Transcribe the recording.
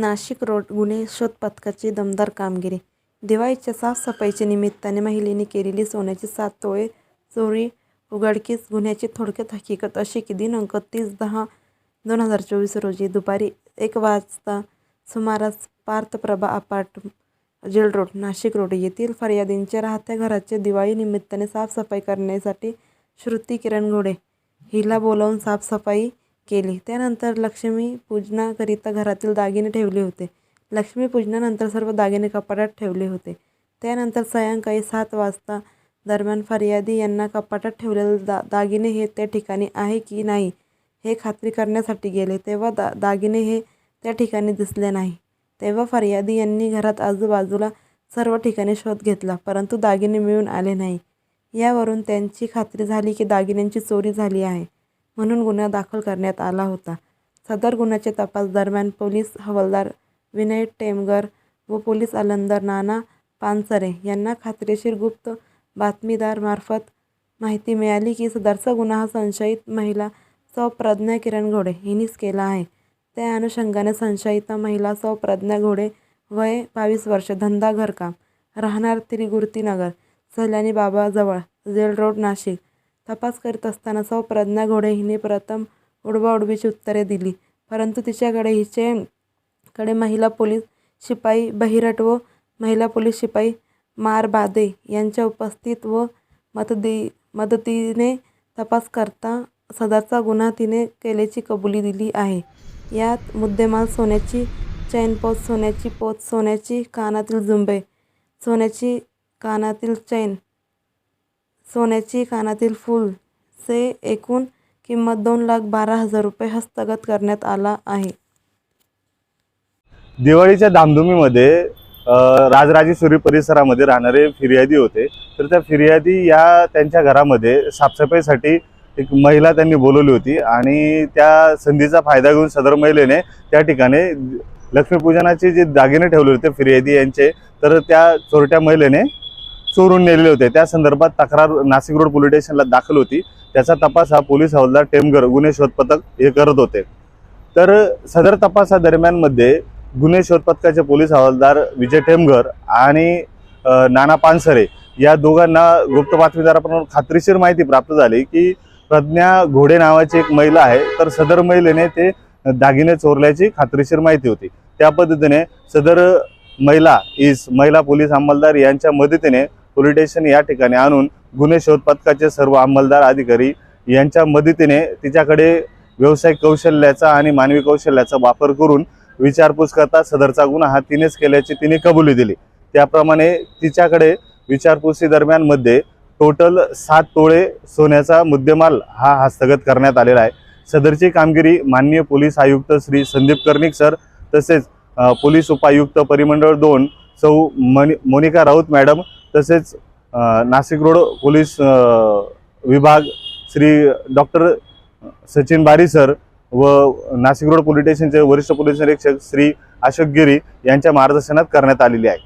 Nashik road गुन्हे शोध पथकाची दमदार कामगिरी. दिवाळीच्या साफसफाईच्या निमित्ताने महिलेने केलेली सोन्याची सात तोळे चोरी उघडकीस गुन्ह्याची थोडक्यात हकीकत अशी की दिनांक तीस दहा दोन हजार चोवीस रोजी दुपारी एक वाजता सुमारास Parthaprabha apartment jail road Nashik road येथील फर्यादींच्या राहत्या घराचे दिवाळी निमित्ताने साफसफाई करण्यासाठी श्रुती किरण घोडे हिला बोलावून साफसफाई केली. त्यानंतर लक्ष्मी पूजनाकरिता घरातील दागिने ठेवले होते. लक्ष्मी पूजनानंतर सर्व दागिने कपाटात ठेवले होते. त्यानंतर सायंकाळी सात वाजता दरम्यान फर्यादी यांना कपाटात ठेवलेले दा दागिने हे त्या ठिकाणी आहे की नाही हे खात्री करण्यासाठी गेले. तेव्हा दा दागिने हे त्या ठिकाणी दिसले नाही. तेव्हा फर्यादी यांनी घरात आजूबाजूला सर्व ठिकाणी शोध घेतला परंतु दागिने मिळून आले नाही. यावरून त्यांची खात्री झाली की दागिन्यांची चोरी झाली आहे. म्हणून गुन्हा दाखल करण्यात आला होता. सदर गुन्ह्याचे तपास दरम्यान पोलीस हवालदार विनय टेमगर व पोलीस आलंदर नाना पानसरे यांना खात्रीशीर गुप्त बातमीदारमार्फत माहिती मिळाली की सदरचा गुन्हा हा संशयित महिला सौ प्रज्ञा किरण घोडे हिनीच केला आहे. त्या अनुषंगाने संशयिता महिला सौ प्रज्ञा घोडे वय बावीस वर्ष धंदा घरकाम राहणार त्रिगुर्तीनगर सल्यानी बाबाजवळ जेल रोड नाशिक तपास करीत असताना सौ प्रज्ञा घोडे हिने प्रथम उडवाउडवीची उत्तरे दिली. परंतु तिच्याकडे हिचे कडे महिला पोलीस शिपाई बहिरट व महिला पोलीस शिपाई मारबादे यांच्या उपस्थित व मतदी मदतीने तपास करता सदरचा गुन्हा तिने केल्याची कबुली दिली आहे. यात मुद्देमाल सोन्याची चैनपोत सोन्याची पोत सोन्याची कानातील जुंबे सोन्याची कानातील चैन सोन्याची कानातील फूल से एकूण किंमत दोन लाख बारा हजार रुपये हस्तगत करण्यात आला आहे. दिवाळीच्या धामधुमीमध्ये राजराजेश्वरी परिसरामध्ये राहणारे फिर्यादी होते. तर त्या फिर्यादी या त्यांच्या घरामध्ये साफसफाईसाठी एक महिला त्यांनी बोलवली होती आणि त्या संधीचा फायदा घेऊन सदर महिलेने त्या ठिकाणी लक्ष्मीपूजनाचे जे दागिने ठेवले होते फिर्यादी यांचे तर त्या चोरट्या महिलेने चोरून नेलेले होते. त्या संदर्भात तक्रार नाशिक रोड पोलीस स्टेशनला दाखल होती. त्याचा तपास हा पोलीस हवालदार टेमगर गुन्हे शोध पथक हे करत होते. तर सदर तपासादरम्यानमध्ये गुन्हे शोध पथकाचे पोलीस हवालदार विजय टेमघर आणि नाना पानसरे या दोघांना गुप्त बातमीदाराप्रमाणे खात्रीशीर माहिती प्राप्त झाली की प्रज्ञा घोडे नावाची एक महिला आहे. तर सदर महिलेने ते दागिने चोरल्याची खात्रीशीर माहिती होती. त्या पद्धतीने सदर महिला इस महिला पोलीस अंमलदार यांच्या मदतीने पोलीस स्टेशन या ठिकाणी आणून गुन्हे शोध पथकाचे सर्व अंमलदार अधिकारी यांच्या मदतीने तिच्याकडे व्यावसायिक कौशल्याचा आणि मानवी कौशल्याचा वापर करून विचारपूस करता सदरचा गुन्हा हा तिनेच केल्याची तिने कबुली दिली. त्याप्रमाणे तिच्याकडे विचारपूसी दरम्यानमध्ये टोटल सात तोळे सोन्याचा मुद्देमाल हा हस्तगत करण्यात आलेला आहे. सदरची कामगिरी माननीय पोलीस आयुक्त श्री संदीप कर्णिक सर तसेच पोलीस उपायुक्त परिमंडळ दोन सौ मनि मोनिका राऊत मॅडम तसेच नाशिक रोड पोलीस विभाग श्री डॉक्टर सचिन बारी सर व नाशिक रोड पोलीस स्टेशनचे वरिष्ठ पोलीस निरीक्षक श्री अशोक गिरी यांच्या मार्गदर्शनात करण्यात आलेली आहे.